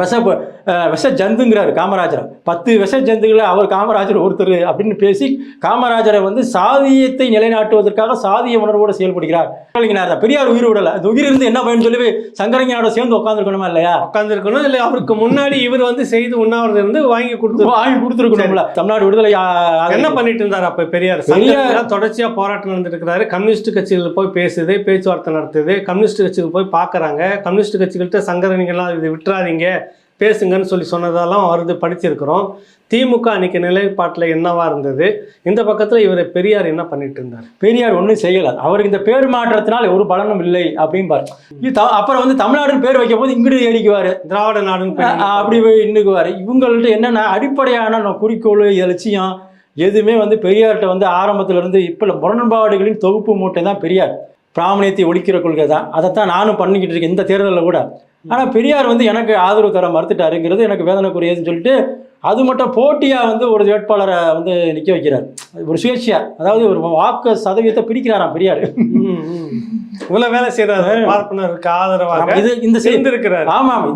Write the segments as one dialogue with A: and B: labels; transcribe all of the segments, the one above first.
A: விஷ விஷ ஜந்துங்கிறாரு காமராஜர். பத்து விஷ ஜந்துகளை அவர் காமராஜர் ஒருத்தர் அப்படின்னு பேசி காமராஜரை வந்து சாதியத்தை நிலைநாட்டுவதற்காக சாதிய உணர்வோடு செயல்படுகிறார். தான். பெரியார் உயிர் விடல. அது உயிர் இருந்து என்ன பயன் சொல்லி சங்கரங்கனோட சேர்ந்து உட்காந்துருக்கணுமா இல்லையா?
B: உட்காந்துருக்கணும் இல்லை அவருக்கு முன்னாடி இவர் வந்து செய்து உண்ணாவிரதம் இருந்து வாங்கி கொடுத்து
A: வாங்கி கொடுத்துருக்கணும்ல. தமிழ்நாடு விடுதலை
B: என்ன பண்ணிட்டு இருந்தார் அப்ப பெரியார்?
A: பெரியார்
B: சங்கத்துல தொடர்ச்சியா போராட்டம் நடந்துட்டு இருக்கிறாரு கம்யூனிஸ்ட் கட்சிகள் போய் பேசுது பேச்சுவார்த்தை நடத்துது. கம்யூனிஸ்ட் கட்சிகள் போய் பார்க்கறாங்க கம்யூனிஸ்ட் கட்சிகள்கிட்ட சங்கரனிங்கெல்லாம் இது விட்டுறாதீங்க. பேசுங்கன்னு சொல்லி சொன்னதெல்லாம் வருது படிச்சிருக்கிறோம். திமுக அன்னைக்கு நிலைப்பாட்டில் என்னவா இருந்தது? இந்த பக்கத்துல இவர் பெரியார் என்ன பண்ணிட்டு இருந்தார்?
A: பெரியார் ஒன்றும் செய்யல. அவருக்கு இந்த பேர் மாற்றத்தினால் ஒரு பலனும் இல்லை அப்படிம்பாரு. அப்புறம் வந்து தமிழ்நாடுன்னு பேர் வைக்கும் போது இங்கிட்டு ஏறிக்குவாரு.
B: திராவிட நாடுன்னு
A: அப்படி போய் இன்னுக்குவார் இவங்கள்ட்ட என்னென்ன அடிப்படையான குறிக்கோள் லட்சியம் எதுவுமே வந்து பெரியார்கிட்ட வந்து ஆரம்பத்துல இருந்து இப்போ முரண்பாடுகளின் தொகுப்பு மூட்டை தான் பெரியார். பிராமணியத்தை ஒழிக்கிற கொள்கை தான். அதைத்தான் நானும் பண்ணிக்கிட்டு இருக்கேன் இந்த தேர்தலில் கூட. ஆனால் பெரியார் வந்து எனக்கு ஆதரவு தர மறுத்துட்டாருங்கிறது எனக்கு வேதனைக்குரியதுன்னு சொல்லிட்டு அது மட்டும் போட்டியாக வந்து ஒரு வேட்பாளரை வந்து நிற்க வைக்கிறார். ஒரு சுயேட்சையா அதாவது ஒரு வாக்கு சதவீதத்தை பிரிக்கிறாராம் பெரியார்.
B: இவ்வளவு வேலை செய்யறாரு பார்ப்பனருக்கு ஆதரவாக
A: இது இந்த செய்தி
B: சேர்ந்திருக்கிறார்
A: ஆமாம்.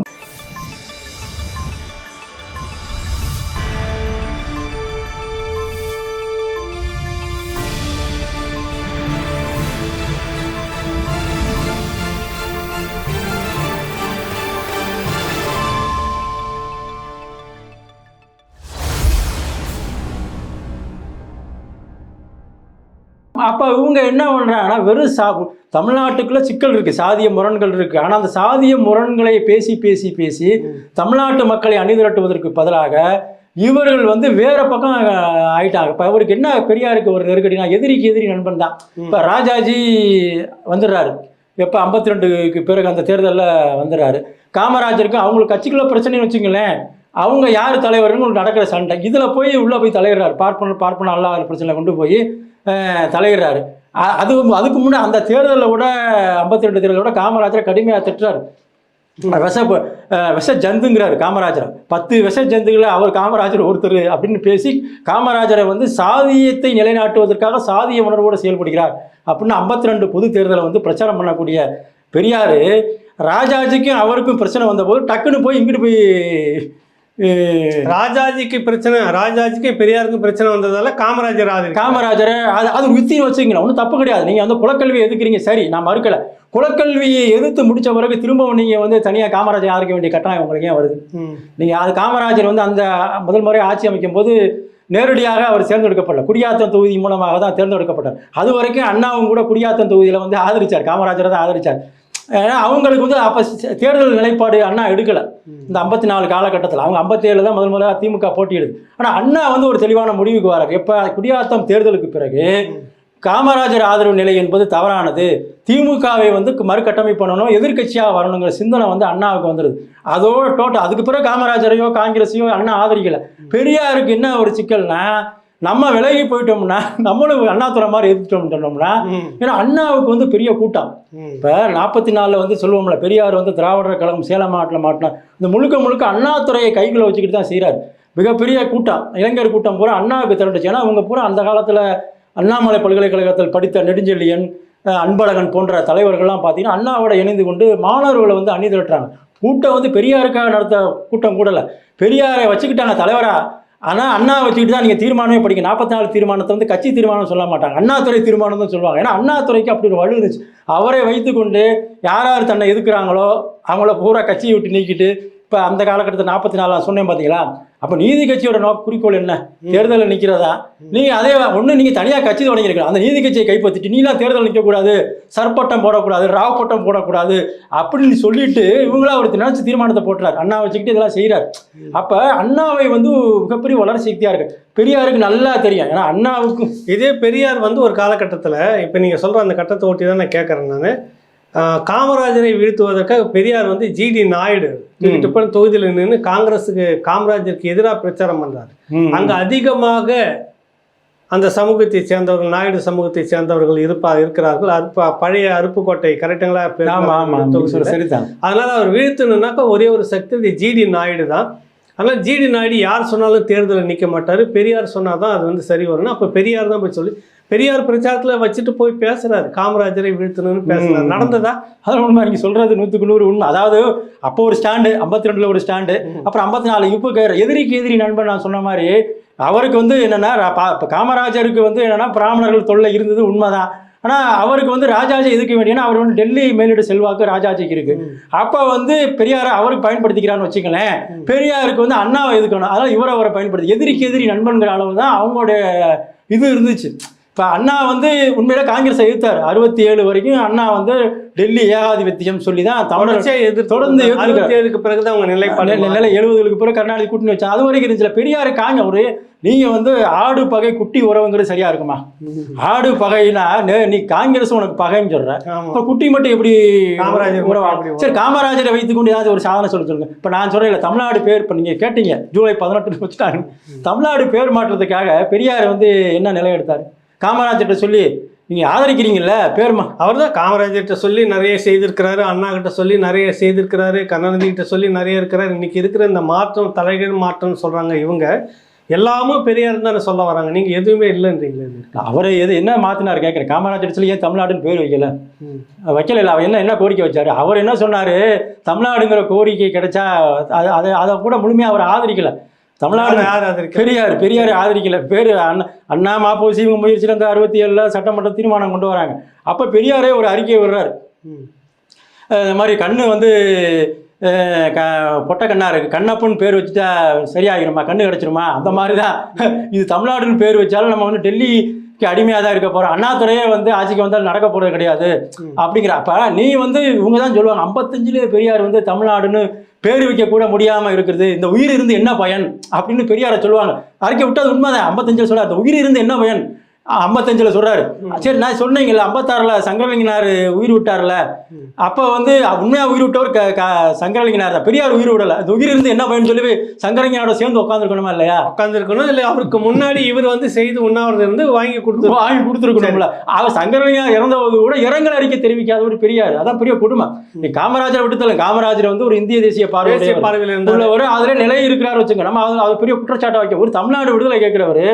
A: அப்போ இவங்க என்ன பண்ணுறாங்கன்னா வெறும் சா தமிழ்நாட்டுக்குள்ள சிக்கல் இருக்குது சாதிய முரண்கள் இருக்குது ஆனால் அந்த சாதிய முரண்களை பேசி பேசி பேசி தமிழ்நாட்டு மக்களை அணிதிரட்டுவதற்கு பதிலாக இவர்கள் வந்து வேற பக்கம் ஆயிட்டாங்க. இப்போ அவருக்கு என்ன பெரியாருக்கு ஒரு நெருக்கடினா எதிரிக்கு எதிரி நண்பன் தான். இப்போ ராஜாஜி வந்துடுறாரு. எப்போ ஐம்பத்தி ரெண்டுக்கு பிறகு அந்த தேர்தலில் வந்துடுறாரு. காமராஜருக்கு அவங்களுக்கு கட்சிக்குள்ள பிரச்சனைன்னு வச்சுங்களேன் அவங்க யார் தலைவர்னு நடக்கிற சண்டை. இதில் போய் உள்ளே போய் தலையிடுறாரு. பார்ப்பன பார்ப்பன அல்லாத பிரச்சனை கொண்டு போய் தலையிடுறாரு. அது அதுக்கு முன்னே அந்த தேர்தலில் கூட ஐம்பத்தி ரெண்டு தேர்தலில் கூட காமராஜரை கடுமையாக திட்டுறாரு. விஷ விஷ ஜந்துங்கிறாரு காமராஜர். பத்து விஷ ஜந்துகளை அவர் காமராஜர் ஒருத்தர் அப்படின்னு பேசி காமராஜரை வந்து சாதியத்தை நிலைநாட்டுவதற்காக சாதிய உணர்வோடு செயல்படுகிறார் அப்படின்னு ஐம்பத்தி ரெண்டு பொது தேர்தலை வந்து பிரச்சாரம் பண்ணக்கூடிய பெரியார் ராஜாஜிக்கும் அவருக்கும் பிரச்சனை வந்தபோது டக்குன்னு போய் இங்கிட்டு போய்
B: ராஜாஜிக்கு பிரச்சனை ராஜாஜிக்கும் பெரியாருக்கும் பிரச்சனை வந்ததால காமராஜர் ஆதரி
A: காமராஜரை அது அது ஒரு யுக்தின்னு வச்சுக்கங்களேன். ஒன்றும் தப்பு கிடையாது. நீங்கள் வந்து குலக்கல்வியை எதுக்குறீங்க சரி நான் மறுக்கலை. குலக்கல்வியை எதிர்த்து முடிச்ச பிறகு திரும்பவும் நீங்கள் வந்து தனியாக காமராஜர் ஆதரிக்க வேண்டிய கட்டாயம் உங்களுக்கு ஏன் வருது. நீங்கள் அது காமராஜர் வந்து அந்த முதல் முறை ஆட்சி அமைக்கும் போது நேரடியாக அவர் தேர்ந்தெடுக்கப்படல. குடியாத்தம் தொகுதி மூலமாக தான் தேர்ந்தெடுக்கப்பட்டார். அது வரைக்கும் அண்ணாவும் கூட குடியாத்தம் தொகுதியில் வந்து ஆதரிச்சார். காமராஜரை தான் ஆதரிச்சார். ஏன்னா அவங்களுக்கு வந்து அப்போ தேர்தல் நிலைப்பாடு அண்ணா எடுக்கலை. இந்த ஐம்பத்தி நாலு காலகட்டத்தில். அவங்க ஐம்பத்தேழு தான் முதல் முதலாக திமுக போட்டியிடுது. ஆனால் அண்ணா வந்து ஒரு தெளிவான முடிவுக்கு வராரு. இப்போ குடியாத்தம் தேர்தலுக்கு பிறகு காமராஜர் ஆதரவு நிலை என்பது தவறானது. திமுகவை வந்து மறுகட்டமைப்பு பண்ணணும் எதிர்க்கட்சியாக வரணுங்கிற சிந்தனை வந்து அண்ணாவுக்கு வந்துடுது அதோட டோட்டல் அதுக்கு பிறகு காமராஜரையோ காங்கிரஸையோ அண்ணா ஆதரிக்கலை. பெரியாருக்கு என்ன ஒரு சிக்கல்னா நம்ம விலகி போயிட்டோம்னா நம்மளும் அண்ணாதுரை மாதிரி எதிர்த்தோம்னு சொன்னோம்னா. ஏன்னா அண்ணாவுக்கு வந்து பெரிய கூட்டம். இப்போ நாற்பத்தி நாலில் வந்து சொல்லுவோம்ல பெரியார் வந்து திராவிடர் கழகம் சேலம் மாவட்டத்தில் மாட்டினா இந்த முழுக்க முழுக்க அண்ணாதுறையை கைக்குள்ள வச்சுக்கிட்டு தான் செய்கிறார் மிகப்பெரிய கூட்டம் இளைஞர் கூட்டம் பூரா அண்ணாவுக்கு திரண்டுச்சு. ஏன்னா அவங்க பூரா அந்த காலத்தில் அண்ணாமலை பல்கலைக்கழகத்தில் படித்த நெடுஞ்செழியன் அன்பழகன் போன்ற தலைவர்கள்லாம் பார்த்தீங்கன்னா அண்ணாவோட இணைந்து கொண்டு மாணவர்களை வந்து அணி திரட்டுறாங்க கூட்டம் வந்து பெரியாருக்காக நடத்த கூட்டம் கூடல. பெரியாரை வச்சுக்கிட்டாங்க தலைவரா. ஆனால் அண்ணா வச்சுக்கிட்டு தான் நீங்கள் தீர்மானமே படிக்க நாற்பத்தி நாலு தீர்மானத்தை வந்து கட்சி தீர்மானம் சொல்ல மாட்டாங்க. அண்ணாத்துறை தீர்மானம் தான் சொல்லுவாங்க. ஏன்னா அண்ணாத்துறைக்கு அப்படி ஒரு வலு இருந்துச்சு. அவரை வைத்துக்கொண்டு யார் யார் தன்னை எதுக்குறாங்களோ அவங்கள பூரா கட்சியை விட்டு நீக்கிட்டு இப்போ அந்த காலகட்டத்தில் நாற்பத்தி நாலாம் சொன்னேன் பார்த்தீங்களா அப்போ நீதி கட்சியோட நோக்க குறிக்கோள் என்ன? தேர்தலில் நிற்கிறதா நீங்கள் அதே ஒன்று நீங்கள் தனியாக கட்சி தொடங்கியிருக்கலாம். அந்த நீதி கட்சியை கைப்பற்றிட்டு நீலாம் தேர்தல் நிற்கக்கூடாது சர்பட்டம் போடக்கூடாது ராவ் பட்டம் போடக்கூடாது அப்படின்னு சொல்லிட்டு இவங்களா ஒரு நினைச்சு தீர்மானத்தை போட்டுறாரு. அண்ணா வச்சுக்கிட்டு இதெல்லாம் செய்கிறார் அப்போ அண்ணாவை வந்து மிகப்பெரிய வளர்ச்சி சக்தியாக இருக்கு. பெரியாருக்கு நல்லா தெரியும். ஏன்னா அண்ணாவுக்கும்
B: இதே பெரியார் வந்து ஒரு காலகட்டத்தில் இப்போ நீங்கள் சொல்கிற அந்த கட்டத்தை ஒட்டி தான் நான் கேட்குறேன் நான். காமராஜரை வீழ்த்துவதற்காக பெரியார் வந்து ஜிடி நாயுடு திட்டப்பன் தொகுதியில் நின்று காங்கிரஸுக்கு காமராஜருக்கு எதிராக பிரச்சாரம் பண்றாரு. அங்க அதிகமாக அந்த சமூகத்தை சேர்ந்தவர்கள் நாயுடு சமூகத்தை சேர்ந்தவர்கள் இருப்பா இருக்கிறார்கள். அருப்பா பழைய அருப்புக்கோட்டை கரெக்டுங்களா? அதனால அவர் வீழ்த்தணுன்னாக்கா ஒரே ஒரு சக்தி ஜிடி நாயுடு தான். அதனால் ஜிடி நாயுடு யார் சொன்னாலும் தேர்தலில் நிற்க மாட்டார். பெரியார் சொன்னால் தான் அது வந்து சரி வரும்னு. அப்போ பெரியார் தான் போய் சொல்லி பெரியார் பிரச்சாரத்துல வச்சுட்டு போய் பேசுறாரு. காமராஜரை வீழ்த்தணும்னு பேசுறாரு. நடந்ததா?
A: அது உண்மை நீங்க சொல்றது நூற்றுக்கு நூறு உண்மை. அதாவது அப்போ ஒரு ஸ்டாண்டு ஐம்பத்தி ரெண்டுல ஒரு ஸ்டாண்டு அப்புறம் ஐம்பத்தி நாலு இப்போ க- எதிரிக்கு எதிரி நண்பன் நான் சொன்ன மாதிரி அவருக்கு வந்து என்னன்னா காமராஜருக்கு வந்து என்னன்னா பிராமணர்கள் தொல்லை இருந்தது உண்மைதான். ஆனா அவருக்கு வந்து ராஜாஜி எதுக்க வேண்டியனா அவர் வந்து டெல்லி மேலிட செல்வாக்கு ராஜாஜிக்கு இருக்கு. அப்ப வந்து பெரியாரை அவருக்கு பயன்படுத்திக்கிறான்னு வச்சுங்களேன் பெரியாருக்கு வந்து அண்ணாவை எதுக்கணும் அதனால இவரை அவரை பயன்படுத்தி எதிரிக்கு எதிரி நண்பன்கிற அளவு தான் அவங்களுடைய இது இருந்துச்சு. இப்போ அண்ணா வந்து உண்மையில காங்கிரஸை எதிர்த்தார். அறுபத்தி ஏழு வரைக்கும் அண்ணா வந்து டெல்லி ஏகாதிபத்தியம் சொல்லி தான் தமிழர்
B: எதிர்த்து
A: தொடர்ந்து
B: அறுபத்தி ஏழுக்கு பிறகுதான் அவங்க நிலைப்பாடு
A: நிலை எழுபதுகளுக்கு பிறகு கருணாநிதி கூட்டணி வச்சாங்க. அது வரைக்கும் இருந்துச்சுல பெரியாரு காங்க ஒரு நீங்க வந்து ஆடு பகை குட்டி உறவுங்கிறது சரியா இருக்குமா? ஆடு பகைனா நே- காங்கிரஸ் உனக்கு பகைன்னு சொல்ற. இப்ப குட்டி மட்டும் எப்படி
B: காமராஜர்
A: உறவா? சரி காமராஜரை வைத்துக்கொண்டு ஏதாவது ஒரு சாதனை சொல்ல சொல்லுங்க. இப்ப நான் சொல்றேன் இல்ல தமிழ்நாடு பேர் இப்ப நீங்க கேட்டீங்க. ஜூலை பதினெட்டு வச்சுட்டாங்க. தமிழ்நாடு பேர் மாற்றத்துக்காக பெரியார் வந்து என்ன நிலை எடுத்தாரு? காமராஜர்கிட்ட சொல்லி நீங்க ஆதரிக்கிறீங்கல்ல பேர் மா
B: அவர் தான் காமராஜர்கிட்ட சொல்லி நிறைய செய்திருக்கிறாரு அண்ணா கிட்ட சொல்லி நிறைய செய்திருக்கிறாரு கருணாநிதி கிட்ட சொல்லி நிறைய இருக்கிறாரு. இன்னைக்கு இருக்கிற இந்த மாற்றம் தலைகீழ் மாற்றம்னு சொல்றாங்க இவங்க எல்லாமும் பெரியார் தானே சொல்ல வராங்க. நீங்க எதுவுமே இல்லைன்றீங்களே.
A: அவரை எது என்ன மாத்தினார் கேட்கிறேன் காமராஜர் சொல்லி ஏன் தமிழ்நாடுன்னு பேர் வைக்கல. வைக்கல இல்ல அவர் என்ன என்ன கோரிக்கை வச்சாரு? அவர் என்ன சொன்னாரு? தமிழ்நாடுங்கிற கோரிக்கை கிடைச்சா அது அதை அதை கூட முழுமையா அவர் ஆதரிக்கல. தமிழ்நாடு பெரியார் பெரியார் ஆதரிக்கல. பேர் அண்ணா மாப்போசி இவங்க முயற்சியில் இந்த அறுபத்தி ஏழுல சட்டமன்ற தீர்மானம் கொண்டு வராங்க. அப்ப பெரியாரே ஒரு அறிக்கை விடுறாரு. இந்த மாதிரி கண்ணு வந்து க பொட்டை கண்ணா இருக்கு. கண்ணப்பன் பேர் வச்சுட்டா சரியாகிருமா கண்ணு கிடச்சிருமா அந்த மாதிரி தான் இது தமிழ்நாடுன்னு பேர் வச்சாலும் நம்ம வந்து டெல்லிக்கு அடிமையாக தான் இருக்க போகிறோம் அண்ணாதுரையே வந்து ஆட்சிக்கு வந்தால் நடக்க போகிறது கிடையாது. அப்படிங்கிற அப்போ நீ வந்து இவங்க தான் சொல்லுவாங்க. ஐம்பத்தஞ்சிலே பெரியார் வந்து தமிழ்நாடுன்னு பேர் வைக்க கூட முடியாமல் இருக்கிறது. இந்த உயிர் இருந்து என்ன பயன்? அப்படின்னு பெரியாரை சொல்லுவாங்க. அறிக்கை அது உண்மைதான். ஐம்பத்தஞ்சு சொல்ல அந்த உயிர் இருந்து என்ன பயன்? ஐம்பத்தஞ்சில் சொல்றாரு. சரி நான் சொன்னீங்கல்ல ஐம்பத்தாறுல சங்கரலிங்கனார் உயிர் விட்டார்ல. அப்போ வந்து உண்மையா உயிர் விட்டவர் க க- சங்கரலிங்கனார் தான். பெரியார் உயிர் விடல. உயிர் இருந்து என்ன பயன் சொல்லி சங்கரலிங்கனோட சேர்ந்து உட்காந்துருக்கணுமா இல்லையா?
B: உட்காந்துருக்கணும் இல்லை அவருக்கு முன்னாடி இவர் வந்து செய்து உண்ணாவிரதம் இருந்து வாங்கி கொடுத்து
A: வாங்கி கொடுத்துருக்கணும்ல. அவர் சங்கரலிங்கனார் இறந்தபோது கூட இரங்கல் அறிக்கை தெரிவிக்காத ஒரு பெரியார். அதான் பெரிய கொடுமை. நீ காமராஜரை விட்டுத்தல காமராஜர் வந்து ஒரு இந்திய தேசிய பார்வையுடையவர்.
B: பார்வையில்
A: உள்ளவர் அதுல நிலை இருக்கிறார் வச்சுங்க நம்ம அது பெரிய குற்றச்சாட்டை வைக்க. ஒரு தமிழ்நாடு விடுதலை கேட்கிறவர்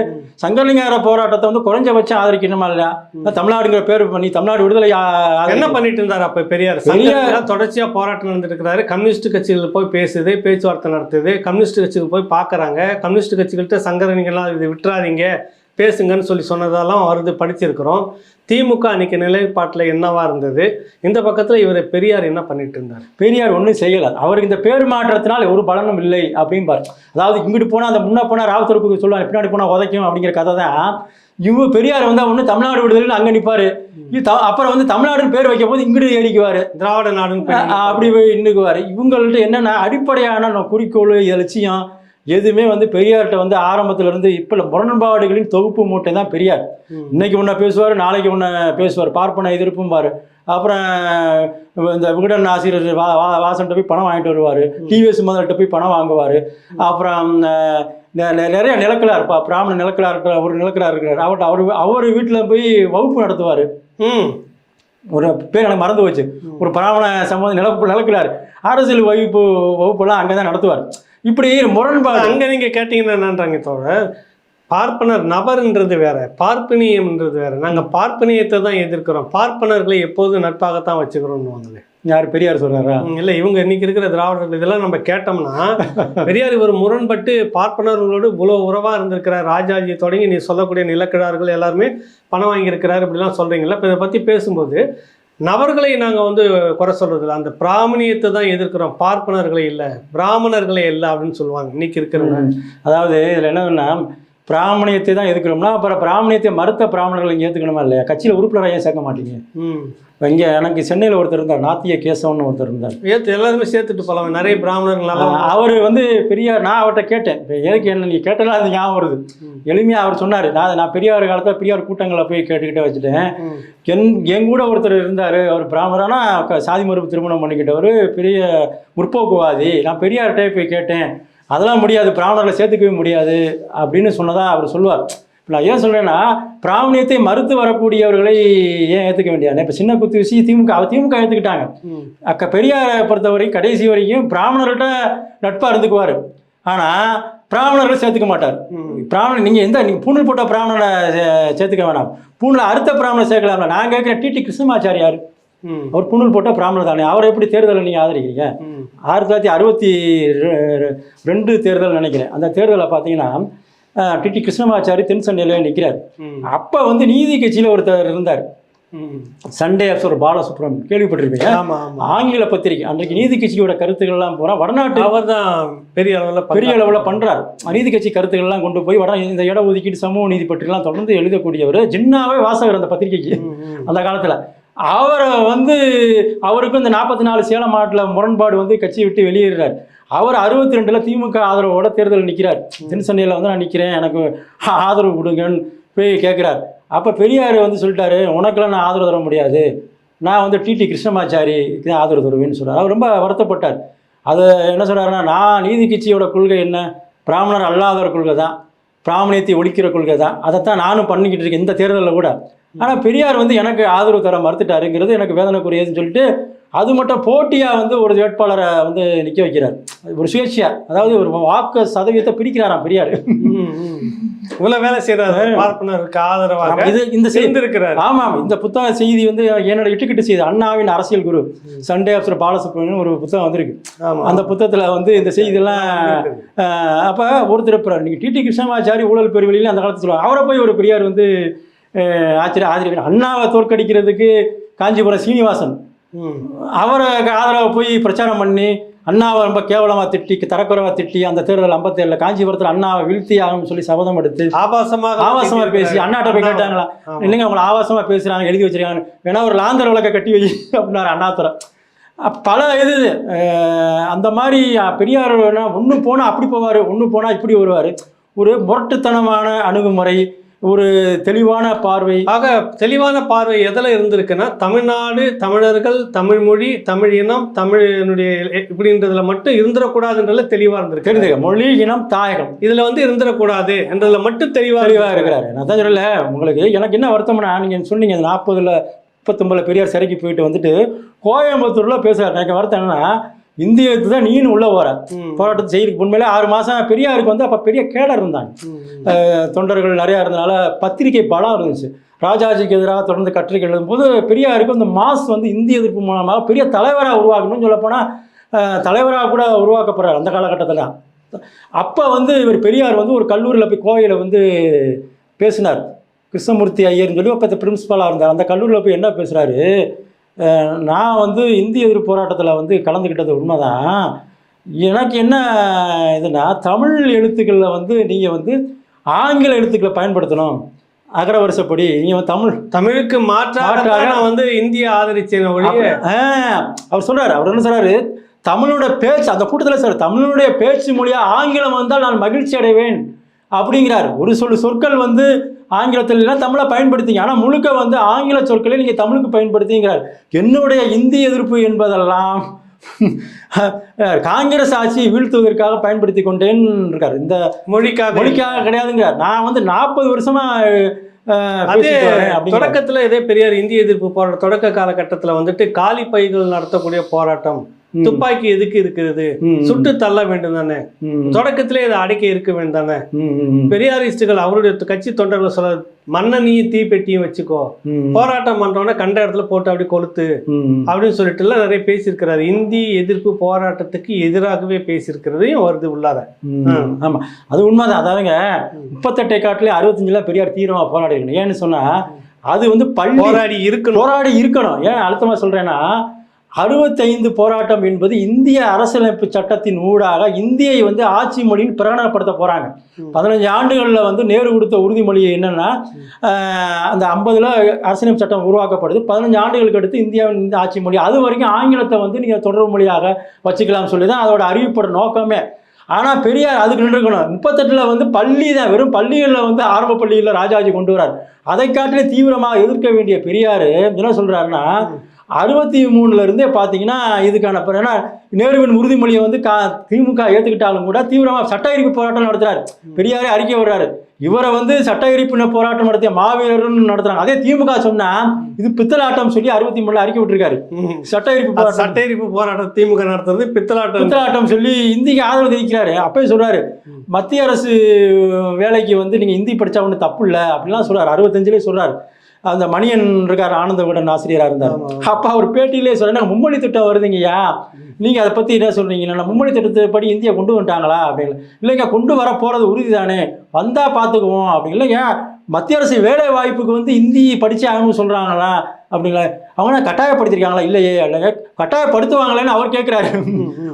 A: சங்கரலிங்கார போராட்டத்தை வந்து குறைஞ்சபட்சம் ஆதரிக்கணுமா இல்லையா? தமிழ்நாடுங்கிற பேர் பண்ணி தமிழ்நாடு விடுதலை.
B: என்ன பண்ணிட்டு இருந்தார் அப்ப பெரியார்? தொடர்ச்சியா போராட்டம் நடந்துட்டு இருக்கிறாரு கம்யூனிஸ்ட் கட்சிகள் போய் பேசுது பேச்சுவார்த்தை நடத்துது. கம்யூனிஸ்ட் கட்சிகள் போய் பார்க்கறாங்க கம்யூனிஸ்ட் கட்சிகள்கிட்ட சங்கரனிங்கெல்லாம் இதை விட்டுறாதீங்க பேசுங்கன்னு சொல்லி சொன்னதெல்லாம் வருது படிச்சிருக்கிறோம். திமுக அன்னைக்கு நிலைப்பாட்டில் என்னவா இருந்தது? இந்த பக்கத்துல இவர் பெரியார் என்ன பண்ணிட்டு இருந்தார்
A: பெரியார் ஒன்றும் செய்யல. அவருக்கு இந்த பேர் மாற்றத்தினால் ஒரு பலனும் இல்லை அப்படிம்பார். அதாவது இங்கிட்டு போனால் அந்த முன்ன போனால் ராவத்தருக்கு சொல்லுவாங்க பின்னாடி போனால் உதைக்கும் அப்படிங்கிற கதை தான் இவங்க பெரியார் வந்து ஒன்று தமிழ்நாடு விடுதலைன்னு அங்கே நிற்பாரு அப்புறம் வந்து தமிழ்நாடுன்னு பேர் வைக்கும் போது இங்கிட்டு ஏறிக்குவார்.
B: திராவிட நாடுன்னு
A: அப்படி போய் இன்னுக்குவார் இவங்கள்ட்ட என்னென்ன அடிப்படையான குறிக்கோள் இது லட்சியம் எதுவுமே வந்து பெரியார்கிட்ட வந்து ஆரம்பத்துல இருந்து இப்போ முரண்பாடுகளின் தொகுப்பு மூட்டை தான் பெரியார். இன்னைக்கு ஒன்று பேசுவார் நாளைக்கு ஒன்று பேசுவார். பார்ப்பன எதிர்ப்பும் பாரு. அப்புறம் இந்த விகடன் ஆசிரியர் வா வா- வாசன்ட்ட போய் பணம் வாங்கிட்டு வருவார். டிவிஎஸ் முதல்கிட்ட போய் பணம் வாங்குவார். அப்புறம் நிறைய நிலக்கலார் பா பிராமண நிலக்கலார் இருக்கிற ஒரு நிலக்கலார் இருக்கிறார். அவர்கிட்ட அவர் அவர் வீட்டில் போய் வகுப்பு நடத்துவார்.
B: ம்.
A: ஒரு பேர் எனக்கு மறந்து போச்சு. ஒரு பிராமண சம்பந்தம் நிலப்பு நிலக்கிறார் அரசியல் வகுப்பு வகுப்பெல்லாம் அங்கே தான் நடத்துவார். இப்படி முரண்பாடு.
B: அங்க நீங்க கேட்டீங்கன்னா என்னன்றாங்க தோழர்? பார்ப்பனர் நபர்ன்றது வேற பார்ப்பனியம்ன்றது வேற. நாங்க பார்ப்பனியத்தை தான் எதிர்க்கிறோம். பார்ப்பனர்களை எப்போதும் நட்பாகத்தான் வச்சுக்கிறோம்னுவாங்களே
A: யார் பெரியார் சொல்றாரா
B: இல்ல இவங்க இன்னைக்கு இருக்கிற திராவிடர்கள் இதெல்லாம் நம்ம கேட்டோம்னா பெரியார் இவர் முரண்பட்டு பார்ப்பனர்களோடு இவ்வளவு உறவா இருந்திருக்கிறார். ராஜாஜி தொடங்கி நீ சொல்லக்கூடிய நிலக்கிழார்கள் எல்லாருமே பணம் வாங்கியிருக்கிறார் இப்படிலாம் சொல்றீங்கல்ல. இப்போ இதை பத்தி பேசும்போது நபர்களை நாங்க வந்து குறை சொல்றது இல்ல அந்த பிராமணியத்தை தான் எதிர்க்கிறோம். பார்ப்பனர்களை இல்லை பிராமணர்களை இல்லை அப்படின்னு சொல்லுவாங்க. இன்னைக்கு இருக்கிறவங்க.
A: அதாவது இதில் என்னன்னா பிராமணியத்தை தான் எதுக்கிறோம்னா அப்புறம் பிராமணியத்தை மறுத்த பிராமணர்களை இங்கே ஏற்றுக்கணுமா இல்லையா? கட்சியில் உறுப்பினராக ஏன் சேர்க்க மாட்டீங்க? இங்கே எனக்கு சென்னையில் ஒருத்தர் இருந்தார் நாத்திய கேசவன் ஒருத்தர் இருந்தார்.
B: ஏத்து எல்லாருமே சேர்த்துட்டு போலாம். நிறைய பிராமணர்கள்
A: அவர் வந்து பெரியார் நான் அவர்கிட்ட கேட்டேன். இப்போ எதுக்கு என்ன நீ கேட்டலாம் அது ஞாபகம் வருது. எளிமையாக அவர் சொன்னார். நான் நான் பெரியார் காலத்தில் பெரியார் கூட்டங்களை போய் கேட்டுக்கிட்டே வச்சுட்டேன். என் என் கூட ஒருத்தர் இருந்தார். அவர் பிராமணனா க- சாதி மறுப்பு திருமணம் பண்ணிக்கிட்டவர் பெரிய முற்போக்குவாதி. நான் பெரியார்கிட்டே போய் கேட்டேன். அதெல்லாம் முடியாது பிராமணர்களை சேர்த்துக்கவே முடியாது அப்படின்னு சொன்னதா அவர் சொல்லுவார். இப்ப நான் ஏன் சொல்றேன்னா பிராமணியத்தை மறுத்து வரக்கூடியவர்களை ஏன் ஏற்றுக்க வேண்டியது இப்போ சின்ன குத்து விஷயம் திமுக திமுக ஏற்றுக்கிட்டாங்க. அக்க பெரியாரை பொறுத்தவரை கடைசி வரைக்கும் பிராமணர்கிட்ட நட்பாக இருந்துக்குவார். ஆனால் பிராமணர்கள் சேர்த்துக்க மாட்டார். பிராமணன் நீங்கள் எந்த நீங்கள் பூணல் போட்ட பிராமணனை சேர்த்துக்க வேணாம். பூணில் அறுத்த பிராமணனை சேர்க்கலாம்ல. நான் கேட்குறேன் டிடி கிருஷ்ணமாச்சாரியார். அவர் பூணல் போட்ட பிராமணர் தானே. அவரை எப்படி தேர்தலை நீங்கள் ஆதரிக்கிறீங்க. ஆயிரத்தி தொள்ளாயிரத்தி அறுபத்தி ரெண்டு தேர்தல் நினைக்கிறேன். அந்த தேர்தலில் பார்த்தீங்கன்னா டிடி கிருஷ்ணமாச்சாரி தென் சண்டையில் நிற்கிறார். அப்போ வந்து நீதி கட்சியில் ஒருத்தர் இருந்தார். சண்டே அப்சர் பாலசுப்ரமணியம் கேள்விப்பட்டிருப்பீங்க? ஆங்கில பத்திரிகை. அன்றைக்கு நீதி கட்சியோட கருத்துக்கள்லாம் போனால் வடநாட்டு
B: அவர் தான் பெரிய அளவில்
A: பெரிய அளவில் பண்றாரு. நீதி கட்சி கருத்துக்கள்லாம் கொண்டு போய் வட இந்த இட ஒதுக்கீடு சமூக நீதி பற்றிலாம் தொடர்ந்து எழுதக்கூடியவர் ஜின்னாவே வாசகர் அந்த பத்திரிகைக்கு அந்த காலத்தில். அவரை வந்து அவருக்கும் இந்த நாற்பத்தி நாலு சேலம் மாவட்டத்தில் முரண்பாடு வந்து கட்சியை விட்டு வெளியேறார் அவர் அறுபத்தி ரெண்டில் திமுக ஆதரவோட தேர்தல் நிற்கிறார் தென் சென்னையில் வந்து நான் நிற்கிறேன் எனக்கு ஆதரவு கொடுங்கன்னு போய் கேட்குறார் அப்போ பெரியார் வந்து சொல்லிட்டாரு உனக்கெல்லாம் நான் ஆதரவு தர முடியாது. நான் வந்து டிடி கிருஷ்ணமாச்சாரிக்கு தான் ஆதரவு தருவேன்னு சொல்கிறார் அவர் ரொம்ப வருத்தப்பட்டார். அது என்ன சொல்கிறாருன்னா நான் நீதி கட்சியோட கொள்கை என்ன? பிராமணர் அல்லாதவர் கொள்கை தான் பிராமணியத்தை ஒழிக்கிற கொள்கை தான் அதைத்தான் நானும் பண்ணிக்கிட்டு இருக்கேன் இந்த தேர்தலில் கூட. ஆனால் பெரியார் வந்து எனக்கு ஆதரவு தர மறுத்துட்டாருங்கிறது எனக்கு வேதனைக்குரியதுன்னு சொல்லிட்டு அது மட்டும் போட்டியாக வந்து ஒரு வேட்பாளரை வந்து நிற்க வைக்கிறார். ஒரு சுயேட்சையா அதாவது ஒரு வாக்கு சதவீதத்தை பிரிக்கிறாராம் பெரியார்.
B: இவ்வளவு வேலை பார்ப்பனருக்கு ஆதரவாக
A: இது இந்த செய்தி
B: சேர்ந்திருக்கிறார்
A: ஆமாம் இந்த புத்தக செய்தி வந்து என்னோட இட்டுக்கிட்டு செய்தி அண்ணாவின் அரசியல் குரு சண்டே ஆஃப்டர் பாலசுப்ரமணியன் ஒரு புத்தகம் வந்திருக்கு. அந்த புத்தகத்தில் வந்து இந்த செய்தியெல்லாம் அப்போ ஒருத்தர் நீங்கள் டிடி கிருஷ்ணமாச்சாரி ஊழல் பெருவெளியில் அந்த காலத்தில் சொல்லுவாங்க. அவரை போய் ஒரு பெரியார் வந்து ஆச்சரிய ஆதரிக்கிறார் அண்ணாவை தோற்கடிக்கிறதுக்கு காஞ்சிபுரம் சீனிவாசன். அவரை ஆதரவை போய் பிரச்சாரம் பண்ணி அண்ணாவை ரொம்ப கேவலமாக திட்டி தரக்குறைவாக திட்டி அந்த தேர்தல் ஐம்பத்தேழில் காஞ்சிபுரத்தில் அண்ணாவை வீழ்த்தி ஆகும்னு சொல்லி சபதம் எடுத்து
B: ஆபாசமாக
A: ஆபாசமா பேசி அண்ணாட்ட போய் கேட்டாங்களா. இல்லைங்க அவங்கள ஆபாசமா பேசுறாங்க எழுதி வச்சிருக்காங்க வேணா ஒரு லாந்தர் விளக்க கட்டி வை அப்படின்னாரு அண்ணாத்துறை பல இது அந்த மாதிரி பெரியார் ஒன்று போனால் அப்படி போவார் ஒன்று போனால் இப்படி வருவார். ஒரு முரட்டுத்தனமான அணுகுமுறை ஒரு தெளிவான பார்வை.
B: ஆக தெளிவான பார்வை எதுல இருந்திருக்குன்னா தமிழ்நாடு தமிழர்கள் தமிழ் மொழி தமிழ் இனம் தமிழனுடைய இப்படின்றதுல மட்டும் இருந்துடக்கூடாதுன்றதுல தெளிவா இருந்திருக்கு.
A: தெரிஞ்சுக்க மொழி இனம் தாயகம்.
B: இதுல வந்து இருந்துடக்கூடாது என்றதுல மட்டும் தெளிவா
A: தெளிவா இருக்கிறாரு. நான் தான் சொல்லல உங்களுக்கு எனக்கு என்ன வருத்தம்னா நீங்க சொன்னீங்க நாற்பதுல முப்பத்தொம்பதுல பெரியார் சிறைக்கு போயிட்டு வந்துட்டு கோயம்புத்தூர்ல பேசுறாரு. எனக்கு வருத்தம் என்னன்னா இந்தியத்து தான் நீனு உள்ள போற. போராட்டத்தை செய்யறதுக்கு உண்மையிலே ஆறு மாசம் பெரியாருக்கு வந்து அப்ப பெரிய கேடர் இருந்தாங்க. தொண்டர்கள் நிறையா இருந்தனால பத்திரிகை பலம் இருந்துச்சு. ராஜாஜிக்கு எதிராக தொடர்ந்து கட்டுரைகள் எழுதும்போது பெரியாருக்கு இந்த மாஸ் வந்து இந்திய எதிர்ப்பு மூலமாக பெரிய தலைவராக உருவாக்கணும்னு சொல்லப்போனால் தலைவராக கூட உருவாக்கப்படுறார் அந்த காலகட்டத்தில். அப்போ வந்து இவர் பெரியார் வந்து ஒரு கல்லூரியில் போய் கோவையில் வந்து பேசினார். கிருஷ்ணமூர்த்தி ஐயர்னு சொல்லி அப்போ பிரின்ஸ்பலாக இருந்தார். அந்த கல்லூரியில் போய் என்ன பேசுகிறாரு நான் வந்து இந்திய எதிர்ப்பு போராட்டத்தில் வந்து கலந்துக்கிட்டது உண்மைதான். எனக்கு என்ன இதுனா தமிழ் எழுத்துக்களில் வந்து நீங்கள் வந்து ஆங்கில எழுத்துக்களை பயன்படுத்தணும். அகர வருஷப்படி நீங்கள் தமிழ்.
B: தமிழுக்கு மாற்றாக நான் வந்து இந்திய ஆதரிச்சேன்
A: அவர் சொல்றாரு அவர் என்ன சொல்றாரு? தமிழோட பேச்சு அந்த கூட்டத்தில் சார் தமிழுடைய பேச்சு மொழியா ஆங்கிலம் வந்தால் நான் மகிழ்ச்சி அடைவேன் அப்படிங்கிறார். ஒரு சொல்லு சொற்கள் வந்து ஆங்கிலத்தில் இல்லைன்னா தமிழை பயன்படுத்திங்க ஆனால் முழுக்க வந்து ஆங்கில சொற்களை நீங்கள் தமிழுக்கு பயன்படுத்திங்கிறார் என்னுடைய இந்திய எதிர்ப்பு என்பதெல்லாம் காங்கிரஸ் ஆட்சியை வீழ்த்துவதற்காக பயன்படுத்தி கொண்டேன் இருக்கார் இந்த
B: மொழிக்காக
A: மொழிக்காக கிடையாதுங்கிறார் நான் வந்து நாற்பது வருஷமா
B: அதே. தொடக்கத்துல இதே பெரியார் இந்திய எதிர்ப்பு போராட்டம் தொடக்க காலகட்டத்துல வந்துட்டு காலி பைகள் நடத்தக்கூடிய போராட்டம். துப்பாக்கி எதுக்கு
A: ம்,
B: சுட்டு தள்ள வேண்டும் தானே? தொடக்கத்திலே இதை அடக்கி இருக்க வேண்டும் தானே? பெரியாரிஸ்டுகள் அவருடைய கட்சி தொண்டர்கள் சொல்ல மண்ணனையும் தீப்பெட்டியும் வச்சுக்கோ. போராட்டம் பண்றவன கண்ட இடத்துல போட்டு அப்படி கொளுத்து. அப்படின்னு சொல்லிட்டு எல்லாம் நிறைய பேசியிருக்கிறாரு. இந்தி எதிர்ப்பு போராட்டத்துக்கு எதிராகவே பேசியிருக்கிறதையும் வருது உள்ளார.
A: ஆமா. அது உண்மைதான். அதாவதுங்க முப்பத்தெட்டை காட்டுல அறுபத்தஞ்சுல பெரியார் தீவிரமா போராடி இருக்கணும் ஏன்னு சொன்னா அது வந்து பள்ளி
B: போராடி இருக்கணும்.
A: போராடி இருக்கணும். ஏன் அழுத்தமா சொல்றேன்னா அறுபத்தைந்து போராட்டம் என்பது இந்திய அரசியலமைப்பு சட்டத்தின் ஊடாக இந்தியை வந்து ஆட்சி மொழின்னு பிரகடனப்படுத்த போறாங்க.
B: ம்.
A: பதினஞ்சு ஆண்டுகளில் வந்து நேரு கொடுத்த உறுதிமொழி என்னன்னா அந்த ஐம்பதுல அரசியலமைப்பு சட்டம் உருவாக்கப்படுது. பதினஞ்சு ஆண்டுகளுக்கு அடுத்து இந்தியாவின் இந்த ஆட்சி மொழி அது வரைக்கும் ஆங்கிலத்தை வந்து நீங்கள் தொடர்பு மொழியாக வச்சுக்கலாம் சொல்லி தான் அதோட அறிவிப்போட நோக்கமே. ஆனால் பெரியார் அதுக்கு நின்றுக்கணும். முப்பத்தெட்டில் வந்து பள்ளி தான் வெறும் பள்ளிகளில் வந்து ஆரம்ப பள்ளிகளில் ராஜாஜி கொண்டு வரார் அதை காட்டிலே தீவிரமாக எதிர்க்க வேண்டிய பெரியார் என்ன சொல்றாருன்னா அறுபத்தி மூணுல இருந்தே பார்த்தீங்கன்னா இதுக்கான ஏன்னா நேருவின் உறுதிமொழியை வந்து கா திமுக ஏற்றுக்கிட்டாலும் கூட தீவிரமாக சட்ட எரிப்பு போராட்டம் நடத்துறாரு. பெரியாரே அறிக்கை விடுறாரு. இவரை வந்து சட்ட எரிப்பு போராட்டம் நடத்திய மாவீரர்னு நடத்துறாங்க. அதே திமுக சொன்னா இது பித்தலாட்டம் சொல்லி அறுபத்தி மூணுல அறிக்கை விட்டுருக்காரு. சட்ட எரிப்பு போராட்டம்.
B: சட்ட எரிப்பு போராட்டம் திமுக நடத்துறது பித்தலாட்டம்.
A: பித்தலாட்டம் சொல்லி இந்திக்கு ஆதரவு தெரிவிக்கிறாரு. அப்பயே சொல்றாரு மத்திய அரசு வேலைக்கு வந்து நீங்க இந்தி படிச்சா ஒன்றும் தப்பு இல்லை அப்படிலாம் சொல்றாரு. அறுபத்தஞ்சுலேயே சொல்றாரு. அந்த மணியன் இருக்கார் ஆனந்த விடன் ஆசிரியரா இருந்தார். அப்ப அவர் பேட்டியிலே சொல்றாரு மும்மொழி திட்டம் வருதுங்கய்யா. நீங்க அதை பத்தி என்ன சொல்றீங்க? மும்மொழி திட்டத்தை படி இந்தியா கொண்டு வந்துட்டாங்களா? அப்படின்னு. இல்லைங்க கொண்டு வர போறது உறுதி தானே வந்தா பாத்துக்குவோம். அப்படி இல்லைங்க மத்திய அரசு வேலை வாய்ப்புக்கு வந்து இந்தி படிச்சே ஆகணும்னு சொல்றாங்களா? அப்படிங்களா. அவங்க கட்டாயப்படுத்திருக்காங்களா? இல்லையே இல்லைங்க கட்டாயப்படுத்துவாங்களேன்னு அவர் கேட்கிறாரு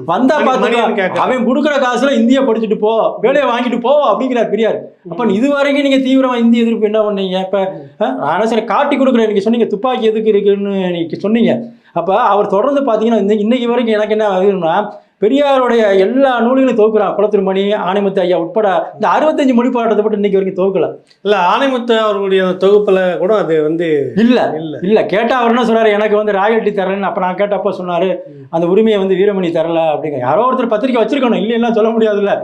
A: வந்தா
B: மணி-
A: பாத்துக்க
B: மணியன் கேட்கறாரு.
A: அவன் கொடுக்குற காசுல இந்திய படிச்சுட்டு போ வேலையை வாங்கிட்டு போ அப்படிங்கிறார் பெரியார். அப்ப இது வரைக்கும் நீங்க தீவிரமா இந்திய எதிர்ப்பு என்ன பண்ணீங்க? இப்ப சரி காட்டி கொடுக்குறேன். நீங்க சொன்னீங்க துப்பாக்கி எதுக்கு இருக்குன்னு நீங்க சொன்னீங்க. அப்ப அவர் தொடர்ந்து பாத்தீங்கன்னா இந்த- இன்னைக்கு வரைக்கும் எனக்கு என்ன ஆகுதுன்னா பெரியாருடைய எல்லா நூல்களையும் துவக்குறான். குளத்திருமணி ஆணைமுத்து ஐயா உட்பட இந்த அறுபத்தஞ்சு மொழி போராட்டத்தை மட்டும் இன்னைக்கு வரைக்கும் துவக்கல.
B: இல்ல ஆணைமுத்து அவர்களுடைய தொகுப்புல கூட அது வந்து
A: இல்ல
B: இல்ல.
A: இல்ல கேட்டா அவர் என்ன சொல்றாரு? எனக்கு வந்து ராயல்ட்டி தரேன்னு அப்ப நான் கேட்டப்ப சொன்னாரு. அந்த உரிமையை வந்து வீரமணி தரல அப்படிங்க. யாரோ ஒருத்தர் பத்திரிக்கை வச்சிருக்கணும். இல்லைன்னா சொல்ல முடியாதுல்ல.